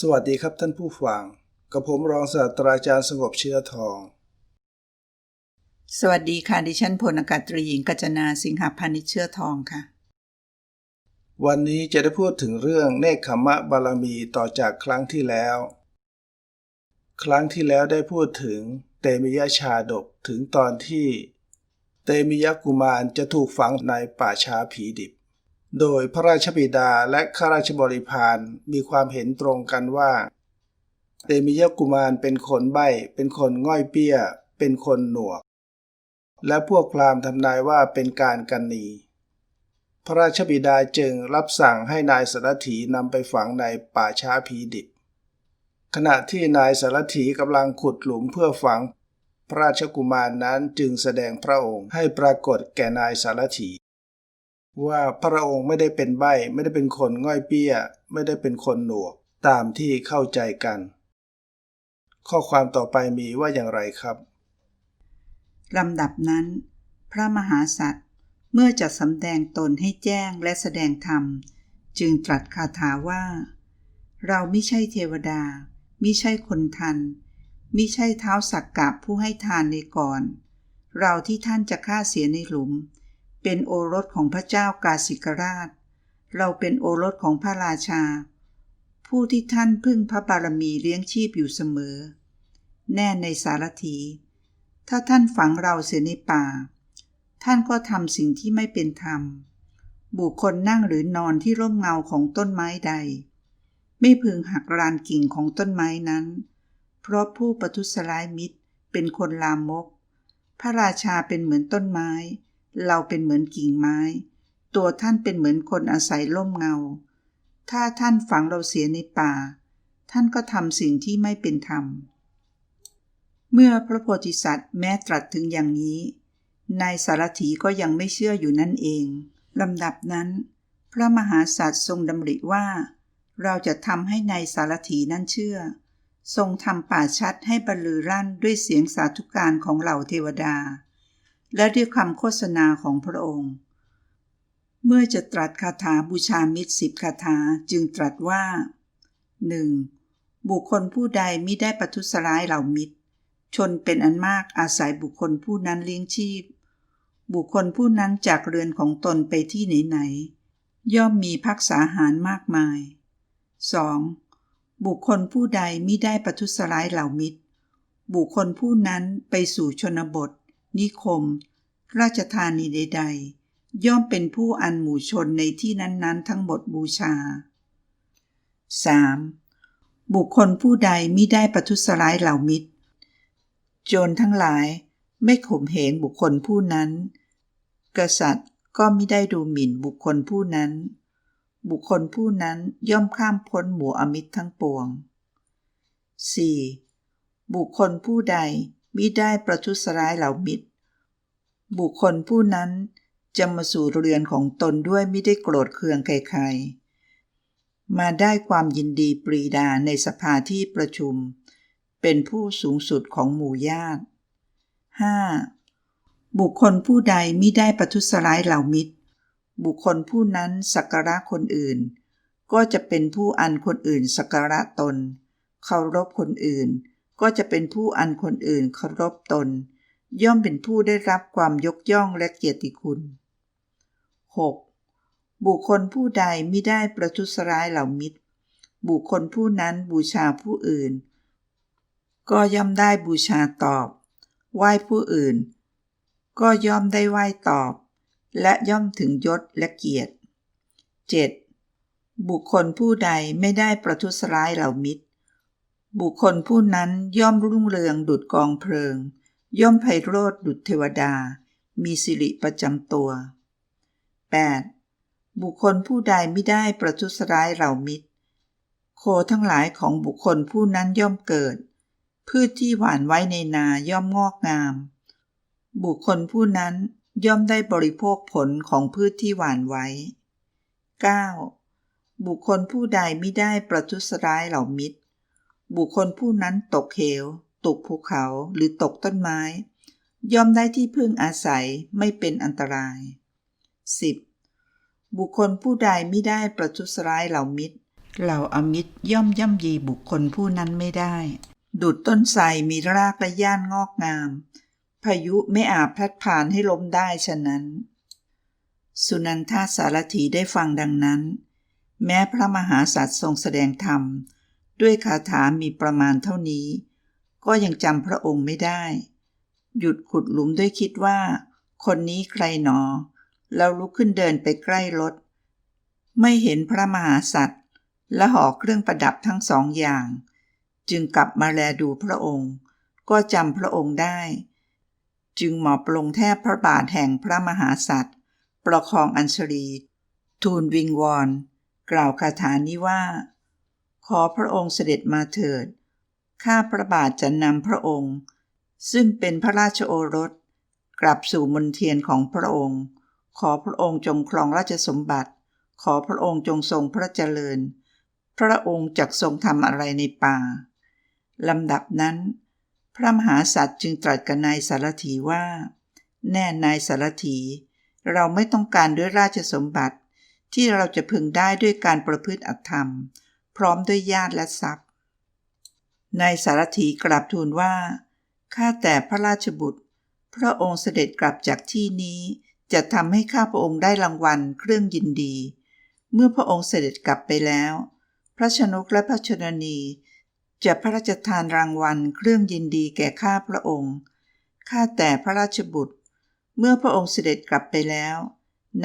สวัสดีครับท่านผู้ฟัง กับผมรองศาสตราจารย์สงบเชื้อทอง สวัสดีค่ะ ดิฉันพลอากาศตรีหญิงกัญจนาสิงหพานิชเชื่อทองค่ะ วันนี้จะได้พูดถึงเรื่องเนคขมะบารมีต่อจากครั้งที่แล้ว ครั้งที่แล้วได้พูดถึงเตมิยชาดกถึงตอนที่ เตมิยกุมารจะถูกฝังในป่าช้าผีดิบ โดยพระราชบิดาและข้าราชบริพารมีความเห็นตรงกันว่าเตมิยกุมารเป็นคนใบ้เป็นคนง่อยเปี้ย เป็นคนหนวก และพวกพราหมณ์ทำนายว่าเป็นการกันนี พระราชบิดาจึงรับสั่งให้นายสารถีนำไปฝังในป่าช้าผีดิบ ขณะที่นายสารถีกำลังขุดหลุมเพื่อฝัง พระราชกุมารนั้นจึงแสดงพระองค์ให้ปรากฏแก่นายสารถี ว่าพระองค์ไม่ได้เป็นใบ้ไม่ได้เป็นคนง่อยเปี้ย ไม่ได้เป็นคนหนวกตามที่เข้าใจกัน ข้อความต่อไปมีว่าอย่างไรครับลำดับนั้น พระมหาสัตว์เมื่อจะสำแดงตนให้แจ้งและแสดงธรรม จึงตรัสคาถาว่า เราไม่ใช่เทวดามิใช่คนทันมิใช่เท้าสักกะผู้ให้ทานในก่อน เราที่ท่านจะฆ่าเสียในหลุม เป็นโอรสของพระเจ้ากาสิกราช เราเป็นโอรสของพระราชา ผู้ที่ท่านพึ่งพระบารมีเลี้ยงชีพอยู่เสมอ แน่ในสารถี ถ้าท่านฝังเราเสียในป่า ท่านก็ทำสิ่งที่ไม่เป็นธรรม บุคคลนั่งหรือนอนที่ร่มเงาของต้นไม้ใด ไม่พึงหักรานกิ่งของต้นไม้นั้น เพราะผู้ประทุษร้ายมิตรเป็นคนลามก พระราชาเป็นเหมือนต้นไม้ เราเป็นเหมือนกิ่งไม้ ตัวท่านเป็นเหมือนคนอาศัยร่มเงา ถ้าท่านฝังเราเสียในป่า ท่านก็ทำสิ่งที่ไม่เป็นธรรม เมื่อพระโพธิสัตว์แม้ตรัสถึงอย่างนี้ นายสารถีก็ยังไม่เชื่ออยู่นั่นเองลำดับนั้น พระมหาสัตว์ทรงดำริว่า เราจะทำให้นายสารถีนั้นเชื่อ ทรงทำป่าชัดให้บรรลือรั่นด้วยเสียงสาธุการของเหล่าเทวดา และด้วยคำโฆษณาของพระองค์ เมื่อจะตรัสคาถาบูชามิตรสิบคาถาจึงตรัสว่า 1. บุคคลผู้ใดมิได้ประทุษร้ายเหล่ามิตร ชนเป็นอันมากอาศัยบุคคลผู้นั้นเลี้ยงชีพ บุคคลผู้นั้นจากเรือนของตนไปที่ไหนๆย่อมมีพักษาหารมากมาย 2. บุคคลผู้ใดมิได้ประทุษร้ายเหล่ามิตร บุคคลผู้นั้นไปสู่ชนบท นิคม ราชธานีใด ๆ ย่อมเป็นผู้อันหมู่ชนในที่นั้น ๆ ทั้งหมดบูชา 3. บุคคลผู้ใดมิได้ประทุษร้ายเหล่ามิตร โจรทั้งหลายไม่ข่มเหงบุคคลผู้นั้น กษัตริย์ก็ไม่ได้ดูหมิ่นบุคคลผู้นั้น บุคคลผู้นั้นย่อมข้ามพ้นหมู่อมิตรทั้งปวง 4. บุคคลผู้ใด มิได้ประทุษร้ายเหล่ามิตร บุคคลผู้นั้นจะมาสู่เรือนของตนด้วยไม่ได้โกรธเคืองใครๆ มาได้ความยินดีปรีดาในสภาที่ประชุม เป็นผู้สูงสุดของหมู่ญาติ 5. บุคคลผู้ใดมิได้ประทุษร้ายเหล่ามิตร บุคคลผู้นั้นสักการะคนอื่น ก็จะเป็นผู้อันคนอื่นสักการะตน เคารพคนอื่น ก็จะเป็นผู้อันคนอื่นเคารพตน ย่อมเป็นผู้ได้รับความยกย่องและเกียรติคุณ 6. บุคคลผู้ใดไมิได้ประทุษร้ายเหล่ามิตร บุคคลผู้นั้นบูชาผู้อื่น ก็ย่อมได้บูชาตอบ ไหว้ผู้อื่น ก็ย่อมได้ไหว้ตอบ และย่อมถึงยศและเกียรติ 7. บุคคลผู้ใดไม่ได้ประทุษร้ายเหล่ามิตร บุคคลผู้นั้นย่อมรุ่งเรืองดุดกองเพลิง ย่อมไพโรธดุดเทวดา มีสิริประจำตัว 8. บุคคลผู้ใดไม่ได้ประทุษร้ายเหล่ามิตร โคทั้งหลายของบุคคลผู้นั้นย่อมเกิด พืชที่หวานไว้ในนาย่อมงอกงาม บุคคลผู้นั้นย่อมได้บริโภคผลของพืชที่หวานไว้ 9. บุคคลผู้ใดไม่ได้ประทุษร้ายเหล่ามิตร บุคคลผู้นั้นตกเหว ตกภูเขาหรือตกต้นไม้ ย่อมได้ที่พึ่งอาศัยไม่เป็นอันตราย 10. บุคคลผู้ใดไม่ได้ประทุษร้ายเหล่ามิตร เหล่าอมิตรย่อมย่ำยีบุคคลผู้นั้นไม่ได้ ดุดต้นไทรมีรากและย่านงอกงาม พายุไม่อาจพัดผ่านให้ล้มได้ฉะนั้น สุนันทาสารถีได้ฟังดังนั้น แม้พระมหาสัตว์ทรงแสดงธรรม ด้วยคาถามีประมาณเท่านี้ ก็ยังจำพระองค์ไม่ได้ หยุดขุดหลุมด้วยคิดว่า คนนี้ใครหนอ แล้วลุกขึ้นเดินไปใกล้รถ ไม่เห็นพระมหาสัตว์ และห่อเครื่องประดับทั้งสองอย่าง จึงกลับมาแลดูพระองค์ ก็จำพระองค์ได้ จึงหมอบลงแทบพระบาทแห่งพระมหาสัตว์ ประคองอัญชลีทูลวิงวอน กล่าวคาถานี้ว่า ขอพระองค์เสด็จมาเถิด ข้าพระบาทจะนำพระองค์ ซึ่งเป็นพระราชโอรส กลับสู่มนเทียนของพระองค์ ขอพระองค์จงครองราชสมบัติ ขอพระองค์จงทรงพระเจริญ พระองค์จักทรงทำอะไรในป่าลำดับนั้น พระมหาสัตว์จึงตรัสกับนายสารถีว่า แน่นายสารถี เราไม่ต้องการด้วยราชสมบัติที่เราจะพึงได้ด้วยการประพฤติอธรรม พร้อมด้วยญาติและทรัพย์นายสารถีกราบทูลว่า ข้าแต่พระราชบุตร พระองค์เสด็จกลับจากที่นี้ จะทำให้ข้าพระองค์ได้รางวัลเครื่องยินดี เมื่อพระองค์เสด็จกลับไปแล้ว พระชนกและพระชนนี จะพระราชทานรางวัลเครื่องยินดีแก่ข้าพระองค์ ข้าแต่พระราชบุตร เมื่อพระองค์เสด็จกลับไปแล้ว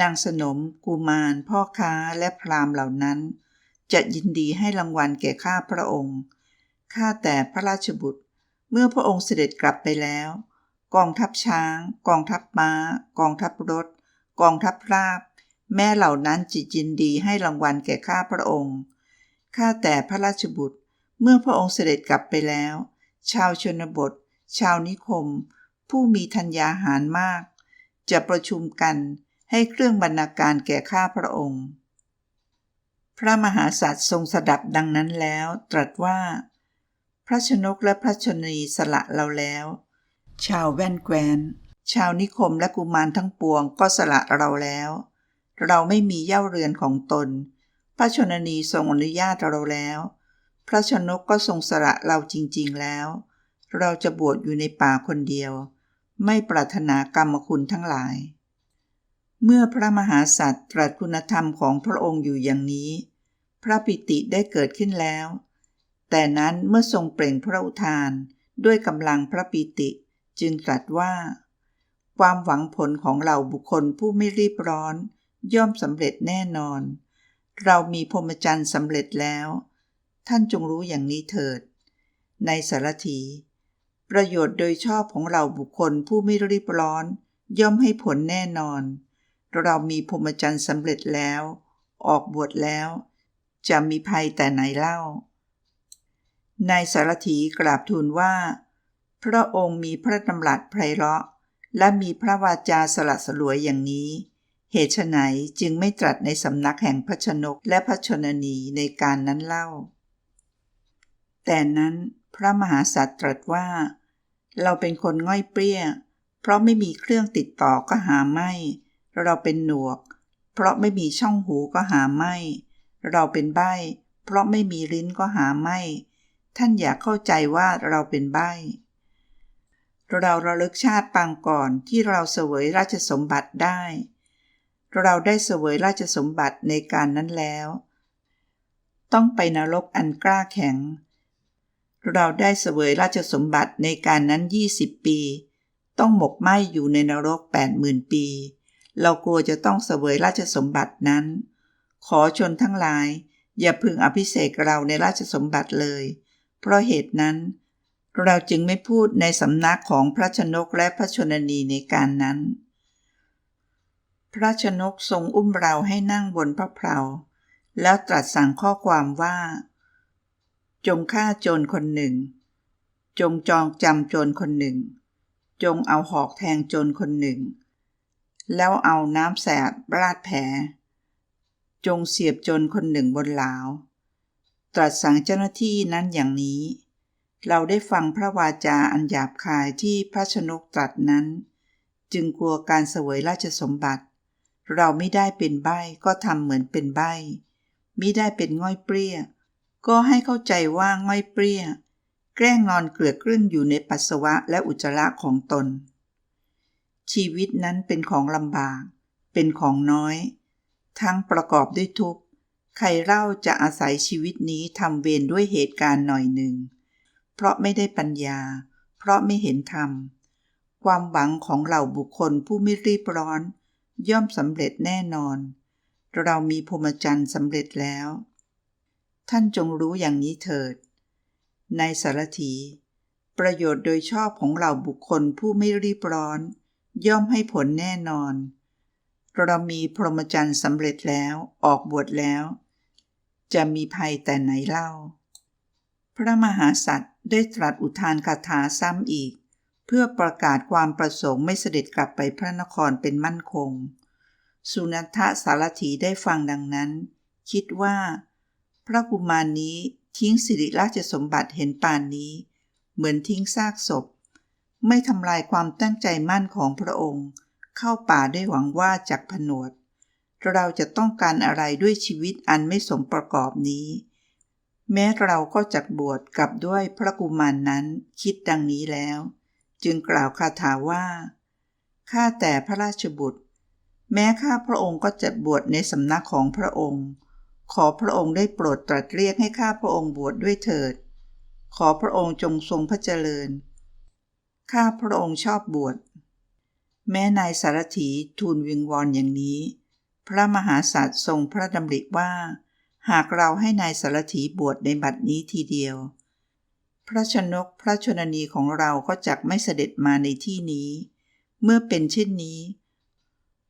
นางสนมกุมาร พ่อค้าและพราหมณ์เหล่านั้น จะยินดีให้รางวัลแก่ข้าพระองค์ ข้าแต่พระราชบุตร เมื่อพระองค์เสด็จกลับไปแล้ว กองทัพช้าง กองทัพม้า กองทัพรถ กองทัพราบ แม่เหล่านั้นจิตยินดีให้รางวัลแก่ข้าพระองค์ ข้าแต่พระราชบุตร เมื่อพระองค์เสด็จกลับไปแล้ว ชาวชนบท ชาวนิคม ผู้มีธัญญาหารมาก จะประชุมกันให้เครื่องบรรณาการแก่ข้าพระองค์ พระมหาสัตว์ทรงสดับดังนั้นแล้ว ตรัสว่า พระชนกและพระชนีสละเราแล้ว ชาวแว่นแควนชาวนิคมและกุมารทั้งปวงก็สละเราแล้ว เราไม่มีเย่าเรือนของตน พระชนนีทรงอนุญาตเราแล้ว พระชนกก็ทรงสละเราจริง ๆแล้ว เราจะบวชอยู่ในป่าคนเดียว ไม่ปรารถนากรรมคุณทั้งหลายเมื่อพระมหาสัตว์ตรัสคุณธรรมของพระองค์อยู่อย่างนี้ พระปิติได้เกิดขึ้นแล้ว แต่นั้นเมื่อทรงเปล่งพระอุทาน ด้วยกำลังพระปิติ จึงตรัสว่า ความหวังผลของเราบุคคลผู้ไม่รีบร้อน ย่อมสำเร็จแน่นอน เรามีพรหมจรรย์สำเร็จแล้ว ท่านจงรู้อย่างนี้เถิด ในสารถี ประโยชน์โดยชอบของเราบุคคลผู้ไม่รีบร้อน ย่อมให้ผลแน่นอน เรามีพรหมจรรย์สำเร็จแล้ว ออกบวชแล้ว จะมีภัยแต่ไหนเล่านายสารถีกราบทูลว่า พระองค์มีพระดำรัสไพเราะ และมีพระวาจาสละสลวยอย่างนี้ เหตุไฉนจึงไม่ตรัสในสำนักแห่งพระชนกและพระชนนีในการนั้นเล่า แต่นั้นพระมหาสัตว์ตรัสว่า เราเป็นคนง่อยเปรี้ย เพราะไม่มีเครื่องติดต่อก็หาไม่ เราเป็นหนวก เพราะไม่มีช่องหูก็หาไม่ เราเป็นใบ้ เพราะไม่มีลิ้นก็หาไม่ ท่านอย่าเข้าใจว่าเราเป็นใบ้ เราระลึกชาติปางก่อนที่เราเสวยราชสมบัติได้ เราได้เสวยราชสมบัติในการนั้นแล้ว ต้องไปนรกอันกล้าแข็ง เราได้เสวยราชสมบัติในการนั้นยี่สิบปี ต้องหมกไหมอยู่ในนรกแปดหมื่นปี เรากลัวจะต้องเสวยราชสมบัตินั้น ขอชนทั้งหลาย อย่าพึงอภิเษกเราในราชสมบัติเลย เพราะเหตุนั้น เราจึงไม่พูดในสำนักของพระชนกและพระชนนีในการนั้น พระชนกทรงอุ้มเราให้นั่งบนพระเพลาแล้วตรัสสั่งข้อความว่า จงฆ่าโจรคนหนึ่ง จงจองจำโจรคนหนึ่ง จงเอาหอกแทงโจรคนหนึ่ง แล้วเอาน้ำแสบราดแผล จงเสียบจรคนหนึ่งบนหลาว ตรัสสั่งเจ้าหน้าที่นั้นอย่างนี้ เราได้ฟังพระวาจาอันหยาบคายที่พระชนกตรัสนั้น จึงกลัวการเสวยราชสมบัติ เราไม่ได้เป็นใบ้ก็ทำเหมือนเป็นใบ้มิได้เป็นง่อยเปรี้ย ก็ให้เข้าใจว่าง่อยเปรี้ย แกล้งนอนเกลือกกลิ้งอยู่ในปัสสาวะและอุจจาระของตน ชีวิตนั้นเป็นของลำบาก เป็นของน้อย ทั้งประกอบด้วยทุกข์ ใครเล่าจะอาศัยชีวิตนี้ทำเวรด้วยเหตุการณ์หน่อยหนึ่ง เพราะไม่ได้ปัญญา เพราะไม่เห็นธรรม ความหวังของเหล่าบุคคลผู้ไม่รีบร้อน ย่อมสำเร็จแน่นอน เรามีพรหมจรรย์สำเร็จแล้ว ท่านจงรู้อย่างนี้เถิด ในสารถี ประโยชน์โดยชอบของเหล่าบุคคลผู้ไม่รีบร้อน ย่อมให้ผลแน่นอน เรามีพรหมจรรย์สำเร็จแล้วออกบวชแล้ว จะมีภัยแต่ไหนเล่า พระมหาสัตว์ได้ตรัสอุทานคาถาซ้ำอีก เพื่อประกาศความประสงค์ไม่เสด็จกลับไปพระนครเป็นมั่นคง สุนันทสารถีได้ฟังดังนั้น คิดว่า พระกุมารนี้ทิ้งสิริราชสมบัติเห็นป่านนี้ เหมือนทิ้งซากศพ ไม่ทำลายความตั้งใจมั่นของพระองค์ เข้าป่าได้หวังว่าจากผนวด เราจะต้องการอะไรด้วยชีวิตอันไม่สมประกอบนี้ แม้เราก็จักบวชกับด้วยพระกุมารนนั้นคิดดังนี้แล้ว จึงกล่าวคาถาว่าข้าแต่พระราชบุตร แม้ข้าพระองค์ก็จะบวชในสำนักของพระองค์ ขอพระองค์ได้โปรดตรัสเรียกให้ข้าพระองค์บวชดด้วยเถิด ขอพระองค์จงทรงพระเจริญ ข้าพระองค์ชอบบวช แม้นายสารถีทูลวิงวอนอย่างนี้ พระมหาสัตว์ทรงพระดำริว่า หากเราให้นายสารถีบวชในบัดนี้ทีเดียว พระชนกพระชนนีของเราก็จักไม่เสด็จมาในที่นี้ เมื่อเป็นเช่นนี้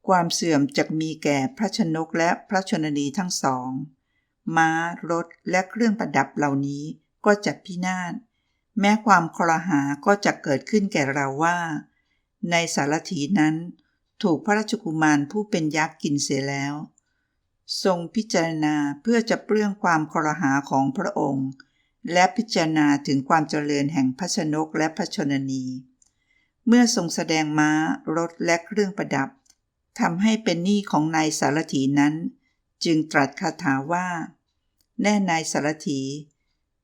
ความเสื่อมจะมีแก่พระชนกและพระชนนีทั้งสองม้ารถและเครื่องประดับเหล่านี้ก็จะพินาศแม้ความคลหาก็จะเกิดขึ้นแก่เราว่า ในสารถีนั้น ถูกพระราชกุมารผู้เป็นยักษ์กินเสียแล้ว ทรงพิจารณาเพื่อจะเปลื้องความคลหาของพระองค์ และพิจารณาถึงความเจริญแห่งพระชนกและพระชนนี เมื่อทรงแสดงม้ารถและเครื่องประดับทำให้เป็นหนี้ของนายสารถีนั้น จึงตรัสคาถาว่า แน่นายสารถี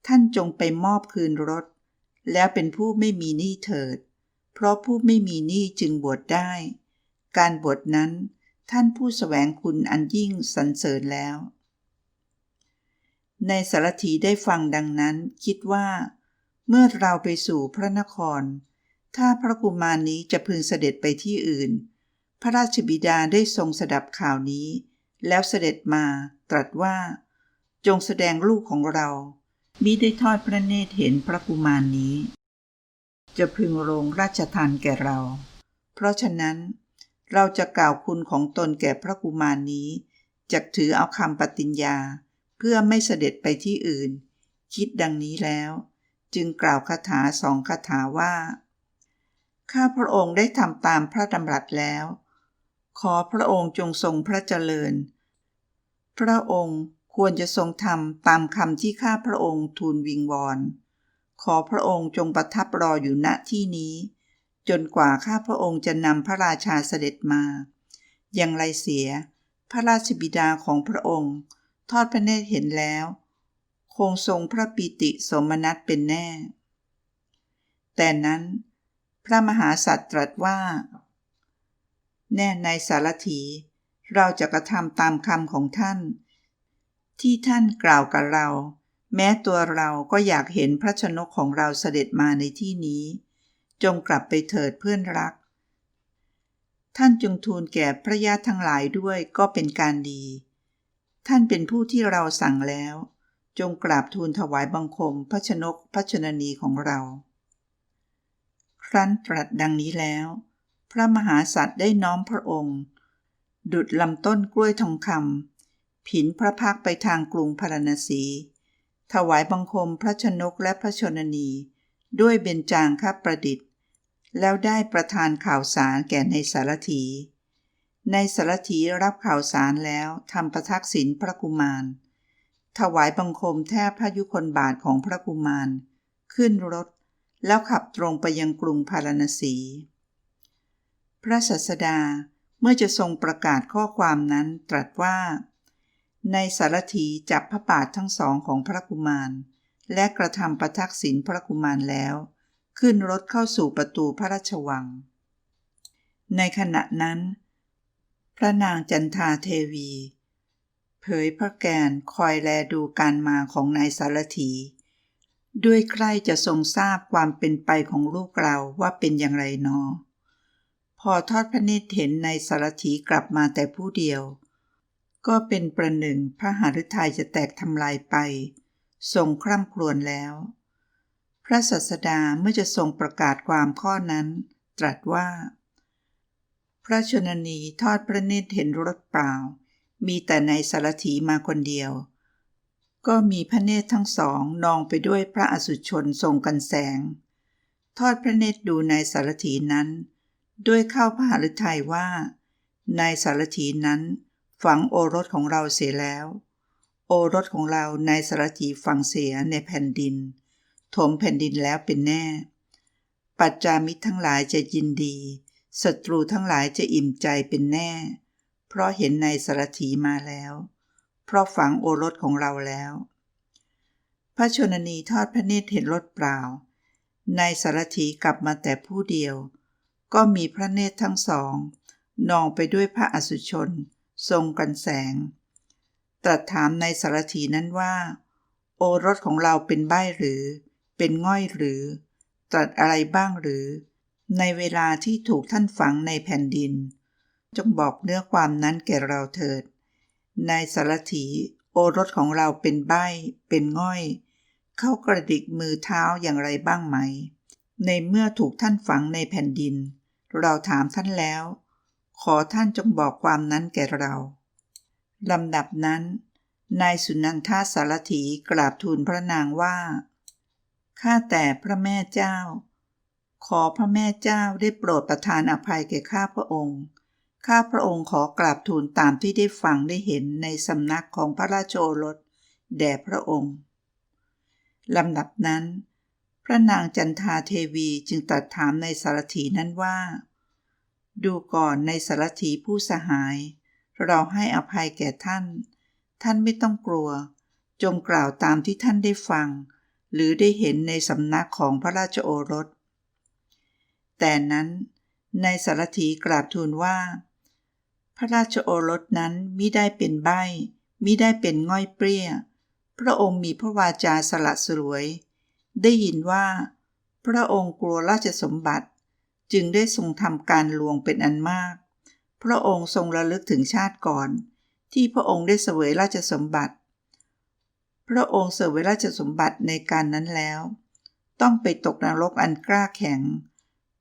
ท่านจงไปมอบคืนรถ แล้วเป็นผู้ไม่มีหนี้เถิด เพราะผู้ไม่มีหนี้จึงบวชได้ การบวชนั้นท่านผู้สแสวงคุณอันยิ่งสรรเสริญแล้ว ในสารถีได้ฟังดังนั้นคิดว่า เมื่อเราไปสู่พระนคร ถ้าพระกุมารนี้จะพึงเสด็จไปที่อื่น พระราชบิดาได้ทรงสดับข่าวนี้ แล้วเสด็จมาตรัสว่า จงแสดงลูกของเรามิได้ทอดพระเนตรเห็นพระกุมารนี้ จะพึงโรงราชทานแก่เรา เพราะฉะนั้น เราจะกล่าวคุณของตนแก่พระกุมารนี้จะถือเอาคำปฏิญญา เพื่อไม่เสด็จไปที่อื่น คิดดังนี้แล้ว จึงกล่าวคาถาสองคาถาว่า ข้าพระองค์ได้ทำตามพระดำรัสแล้ว ขอพระองค์จงทรงพระเจริญ พระองค์ควรจะทรงทำตามคำที่ข้าพระองค์ทูลวิงวอน ขอพระองค์จงประทับรออยู่ณที่นี้ จนกว่าข้าพระองค์จะนำพระราชาเสด็จมา อย่างไรเสีย พระราชบิดาของพระองค์ ทอดพระเนตรเห็นแล้ว คงทรงพระปิติสมนัตเป็นแน่ แต่นั้น พระมหาสัตว์ตรัสว่า แน่ในสารถี เราจะกระทำตามคำของท่าน ที่ท่านกล่าวกับเรา แม้ตัวเราก็อยากเห็นพระชนกของเราเสด็จมาในที่นี้ จงกลับไปเถิดเพื่อนรัก ท่านจงทูลแก่พระญาติทั้งหลายด้วยก็เป็นการดี ท่านเป็นผู้ที่เราสั่งแล้ว จงกราบทูลถวายบังคมพระชนกพระชนนีของเรา ครั้นตรัสดังนี้แล้ว พระมหาสัตว์ได้น้อมพระองค์ ดุดลำต้นกล้วยทองคำผินพระพักไปทางกรุงพาราณสี ถวายบังคมพระชนกและพระชนนี ด้วยเบญจางคประดิษฐ์ แล้วได้ประทานข่าวสารแก่ในสารถี ในสารถีรับข่าวสารแล้วทำประทักษิณพระกุมาร ถวายบังคมแทบพระยุคนบาทของพระกุมาร ขึ้นรถ แล้วขับตรงไปยังกรุงพาราณสี พระสัสดาเมื่อจะทรงประกาศข้อความนั้นตรัสว่า ในสารถีจับพระบาททั้งสองของพระกุมาร และกระทำประทักษิณพระกุมารแล้ว ขึ้นรถเข้าสู่ประตูพระราชวัง ในขณะนั้น พระนางจันทาเทวี เผยพระแกนคอยแลดูการมาของนายสารถี ด้วยใครจะทรงทราบความเป็นไปของลูกเราว่าเป็นอย่างไรนอ พอทอดพระเนตรเห็นนายสารถีกลับมาแต่ผู้เดียว ก็เป็นประหนึ่งพระหฤทัยจะแตกทำลายไปทรงคร่ำครวญแล้ว พระสัสดาเมื่อจะทรงประกาศความข้อนั้น ตรัสว่า พระชนนีทอดพระเนตรเห็นรถเปล่า มีแต่ในสารถีมาคนเดียว ก็มีพระเนตรทั้งสองนองไปด้วยพระอสุชนทรงกันแสง ทอดพระเนตรดูในสารถีนั้น ด้วยเข้าพระหฤทัยว่า ในสารถีนั้น ฝังโอรสของเราเสียแล้ว โอรสของเราในสารถีฝังเสียในแผ่นดิน ถมแผ่นดินแล้วเป็นแน่ ปัจจามิตรทั้งหลายจะยินดีศัตรูทั้งหลายจะอิ่มใจเป็นแน่ เพราะเห็นในสารถีมาแล้ว เพราะฝังโอรสของเราแล้ว พระชนนีทอดพระเนตรเห็นรถเปล่า ในสารถีกลับมาแต่ผู้เดียว ก็มีพระเนตรทั้งสองนองไปด้วยพระอสุชน ทรงกันแสง ตรัสถามในสารถีนั้นว่า โอรสของเราเป็นใบ้หรือ เป็นง่อยหรือ ตรัสอะไรบ้างหรือ ในเวลาที่ถูกท่านฝังในแผ่นดิน จงบอกเนื้อความนั้นแก่เราเถิดในสารถีโอรสของเราเป็นใบ้ เป็นง่อย เข้ากระดิกมือเท้าอย่างไรบ้างไหม ในเมื่อถูกท่านฝังในแผ่นดิน เราถามท่านแล้ว ขอท่านจงบอกความนั้นแก่เราลำดับนั้น นายสุนันทาสารถีกราบทูลพระนางว่า ข้าแต่พระแม่เจ้า ขอพระแม่เจ้าได้โปรดประทานอภัยแก่ข้าพระองค์ ข้าพระองค์ขอกราบทูลตามที่ได้ฟังได้เห็นในสำนักของพระราชโอรสแด่พระองค์ลำดับนั้น พระนางจันทาเทวีจึงตรัสถามในสารถีนั้นว่า ดูก่อนในสารถีผู้สหาย เราให้อภัยแก่ท่าน ท่านไม่ต้องกลัว จงกล่าวตามที่ท่านได้ฟัง หรือได้เห็นในสำนักของพระราชโอรส แต่นั้นในสารถีกราบทูลว่า พระราชโอรสนั้นมิได้เป็นใบ้มิได้เป็นง่อยเปรี้ย พระองค์มีพระวาจาสละสลวย ได้ยินว่า พระองค์กลัวราชสมบัติ จึงได้ทรงทำการลวงเป็นอันมาก พระองค์ทรงระลึกถึงชาติก่อน ที่พระองค์ได้เสวยราชสมบัติ พระองค์เสวยราชสมบัติในการนั้นแล้ว ต้องไปตกนรกอันกล้าแข็ง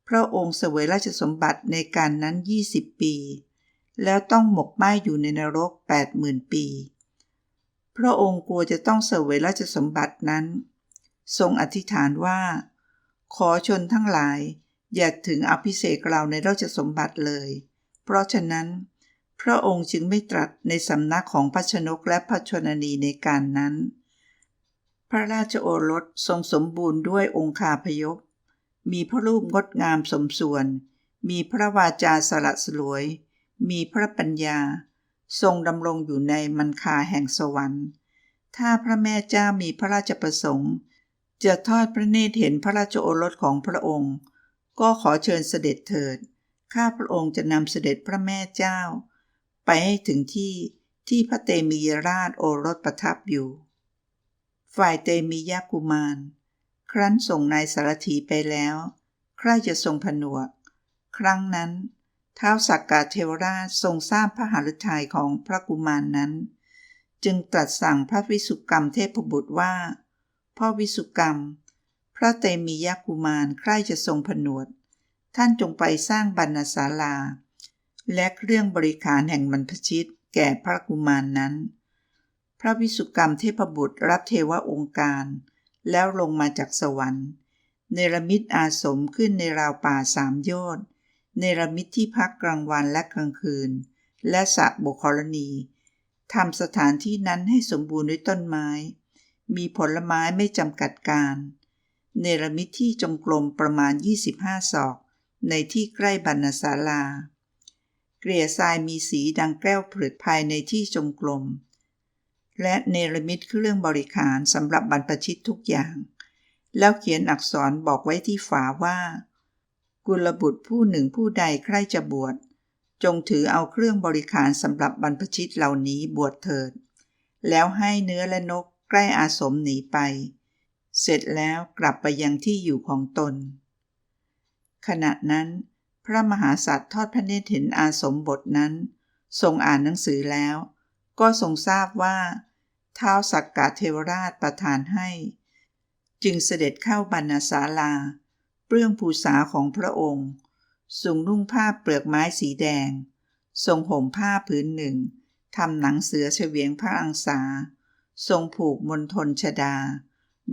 พระองค์เสวยราชสมบัติในการนั้น20ปี แล้วต้องหมกไหม้อยู่ในนรก80,000ปี พระองค์กลัวจะต้องเสวยราชสมบัตินั้น ทรงอธิษฐานว่า ขอชนทั้งหลาย อย่าถึงอภิเษกเราในราชสมบัติเลย เพราะฉะนั้น พระองค์จึงไม่ตรัสในสำนักของพระชนกและพระชนนีในการนั้น พระราชโอรสทรงสมบูรณ์ด้วยองคาพยพ มีพระรูปงดงามสมส่วน มีพระวาจาสละสลวย มีพระปัญญา ทรงดำรงอยู่ในมันคาแห่งสวรรค์ ถ้าพระแม่เจ้ามีพระราชประสงค์ จะทอดพระเนตรเห็นพระราชโอรสของพระองค์ ก็ขอเชิญเสด็จเถิด ข้าพระองค์จะนำเสด็จพระแม่เจ้า ไปให้ถึงที่ที่พระเตมียราชโอรสประทับอยู่ ฝ่ายเตมียกุมาร ครั้นส่งนายสารถีไปแล้ว ใครจะทรงผนวก ครั้งนั้นท้าวสักกาเทวราชทรงทราบพระหฤทัยของพระกุมารนนั้น จึงตรัสสั่งพระวิสุกรรมเทพบุตรว่า พ่อวิสุกรรม พระเตมียกุมารใคร่จะทรงผนวด ท่านจงไปสร้างบรรณศาลา และเครื่องบริขารแห่งมันพชิตแก่พระกุมารนนั้น พระวิสุกรรมเทพบุตรรับเทวองค์การ แล้วลงมาจากสวรรค์ เนรมิตอาสมขึ้นในราวป่าสามโยชน์เนรมิตที่พักกลางวันและกลางคืน และสระบุครณีทำสถานที่นั้นให้สมบูรณ์ด้วยต้นไม้ มีผลไม้ไม่จำกัดการ เนรมิตที่จงกรมประมาณ 25 ศอก ในที่ใกล้บรรณศาลา เกลี่ยทรายมีสีดังแก้วผลึกภายในที่จงกรมและเนรมิตเครื่องบริขารสำหรับบรรพชิตทุกอย่าง แล้วเขียนอักษรบอกไว้ที่ฝาว่า กุลบุตรผู้หนึ่งผู้ใดใครจะบวช จงถือเอาเครื่องบริขารสำหรับบรรพชิตเหล่านี้บวชเถิด แล้วให้เนื้อและนกใกล้อาสมหนีไป เสร็จแล้วกลับไปยังที่อยู่ของตน ขณะนั้น พระมหาสัตว์ทอดพระเนตรเห็นอาสมบทนั้น ทรงอ่านหนังสือแล้ว ก็ทรงทราบว่าท้าวสักกะเทวราชประทานให้ จึงเสด็จเข้าบรรณศาลา เปลื้องภูษาของพระองค์ทรงนุ่งผ้าเปลือกไม้สีแดง ทรงห่มผ้าผืนหนึ่งทำหนังเสือเฉวียงพระอังสา ทรงผูกมนทนชดา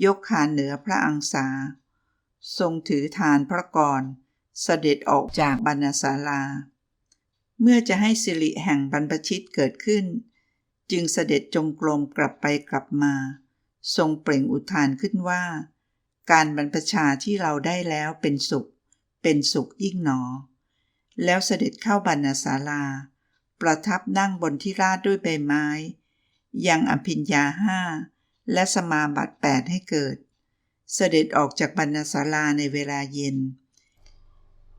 ยกขาเหนือพระอังสา ทรงถือฐานพระกร เสด็จออกจากบรรณศาลา เมื่อจะให้สิริแห่งบรรพชิตเกิดขึ้น จึงเสด็จจงกรมกลับไปกลับมา ทรงเปล่งอุทานขึ้นว่า การบรรพชาที่เราได้แล้วเป็นสุข เป็นสุขยิ่งหนอ แล้วเสด็จเข้าบรรณศาลา ประทับนั่งบนที่ราดด้วยใบไม้ ยังอภิญญาห้า และสมาบัติแปดให้เกิด เสด็จออกจากบรรณศาลาในเวลาเย็น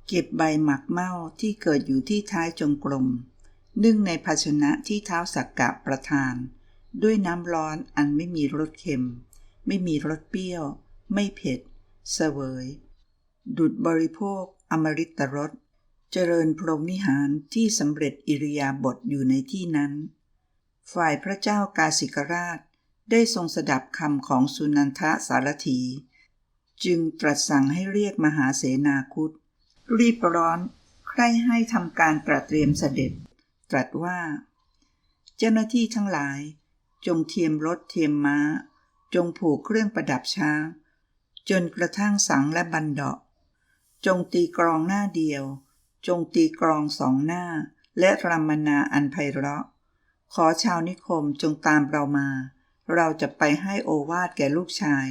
เก็บใบหมักเมาที่เกิดอยู่ที่ท้ายจงกรมนึ่งในภาชนะที่เท้าสักกะประทาน ด้วยน้ำร้อนอันไม่มีรสเค็ม ไม่มีรสเปรี้ยว ไม่เผ็ด เสวย ดุดบริโภค อมฤตรสเจริญพรหมิหารที่สำเร็จอิริยาบถอยู่ในที่นั้น ฝ่ายพระเจ้ากาสิกราช ได้ทรงสดับคำของสุนันทะสารถี จึงตรัสสั่งให้เรียกมหาเสนาคุตรีบร้อนใคร่ให้ทำการตรเตรียมเสด็จ ตรัสว่า เจ้าหน้าที่ทั้งหลาย จงเทียมรถเทียมม้า จงผูกเครื่องประดับช้าง จนกระทั่งสังและบันดาะ จงตีกรองหน้าเดียว จงตีกรองสองหน้า และรำมนาอันไพเราะ ขอชาวนิคมจงตามเรามา เราจะไปให้โอวาดแก่ลูกชาย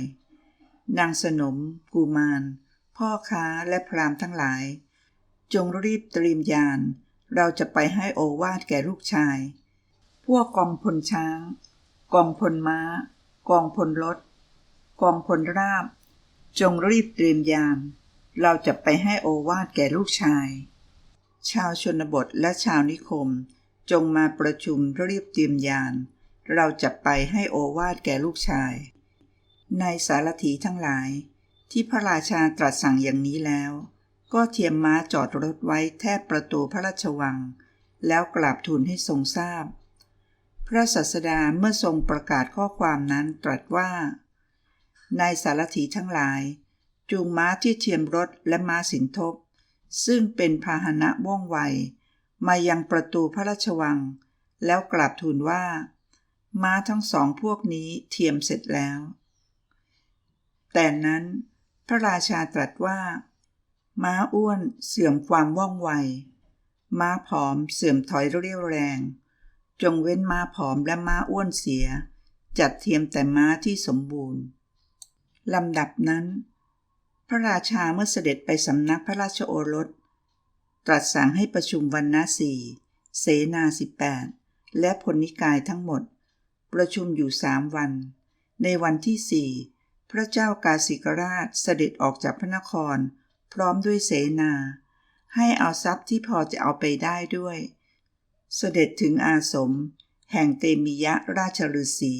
นางสนม กูมารพ่อค้าและพรามทั้งหลาย จงรีบเตรียมยาน เราจะไปให้โอวาดแก่ลูกชาย พวกกองพลช้าง กองพลม้า กองพลรถ กองพลราบ จงรีบเตรียมยาน เราจะไปให้โอวาดแก่ลูกชาย ชาวชนบทและชาวนิคม จงมาประชุมรีบเตรียมยาน เราจะไปให้โอวาดแก่ลูกชาย ในสารถีทั้งหลาย ที่พระราชาตรัสสั่งอย่างนี้แล้ว ก็เทียมม้าจอดรถไว้แทบประตูพระราชวัง แล้วกราบทูลให้ทรงทราบพระสัสดาเมื่อทรงประกาศข้อความนั้นตรัสว่า ในสารถีทั้งหลาย จูงม้าที่เทียมรถและม้าสินทบ ซึ่งเป็นพาหนะว่องไวมายังประตูพระราชวัง แล้วกราบทูลว่า ม้าทั้งสองพวกนี้เทียมเสร็จแล้ว แต่นั้นพระราชาตรัสว่า ม้าอ้วนเสื่อมความว่องไว ม้าผอมเสื่อมถอยเรี่ยวแรง จงเว้นม้าผอมและม้าอ้วนเสีย จัดเทียมแต่ม้าที่สมบูรณ์ลำดับนั้น พระราชาเมื่อเสด็จไปสำนักพระราชโอรส ตรัสสั่งให้ประชุมวันนาสี่เสนาสิบแปดและพลนิกายทั้งหมด ประชุมอยู่สามวัน ในวันที่สี่พระเจ้ากาสิกราชเสด็จออกจากพระนคร พร้อมด้วยเสนา ให้เอาทรัพย์ที่พอจะเอาไปได้ด้วย เสด็จถึงอาสม แห่งเตมิยะราชฤาษี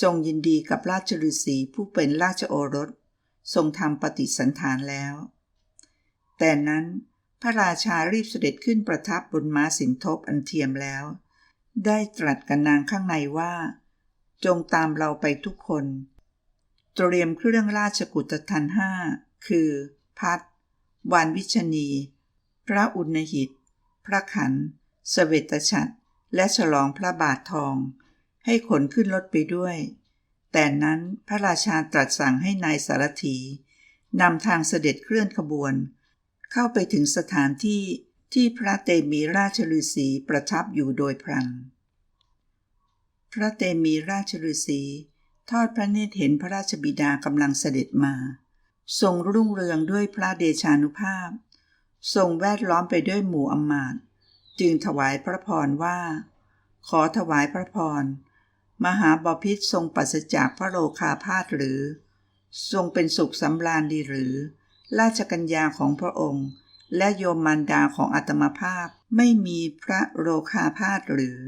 ทรงยินดีกับราชฤาษีผู้เป็นราชโอรส ทรงทำปฏิสันฐานแล้ว แต่นั้นพระราชารีบเสด็จขึ้นประทับบนม้าสินทบอันเทียมแล้ว ได้ตรัสกับนางข้างในว่า จงตามเราไปทุกคน เตรียมเครื่องราชกุฏทันห้าคือ พัดวานวิชนีพระอุณหิต พระขันเสเวตฉัตรและฉลองพระบาททอง ให้ขนขึ้นรถไปด้วย แต่นั้นพระราชาตรัสสั่งให้นายสารถีนำทางเสด็จเคลื่อนขบวน เข้าไปถึงสถานที่ ที่พระเตมีราชฤาษีประทับอยู่โดยพลัน พระเตมีราชฤาษีทอดพระเนตรเห็นพระราชบิดากำลังเสด็จมา ทรงรุ่งเรืองด้วยพระเดชานุภาพ ทรงแวดล้อมไปด้วยหมู่อมาตจึงถวายพระพรว่า ขอถวายพระพร มหาบพิตรทรงปราศจากพระโลคาพาธหรือ ทรงเป็นสุขสำราญดีหรือ ราชกัญญาของพระองค์ และโยมมารดาของอัตมภาพไม่มีพระโลคาพาธหรือ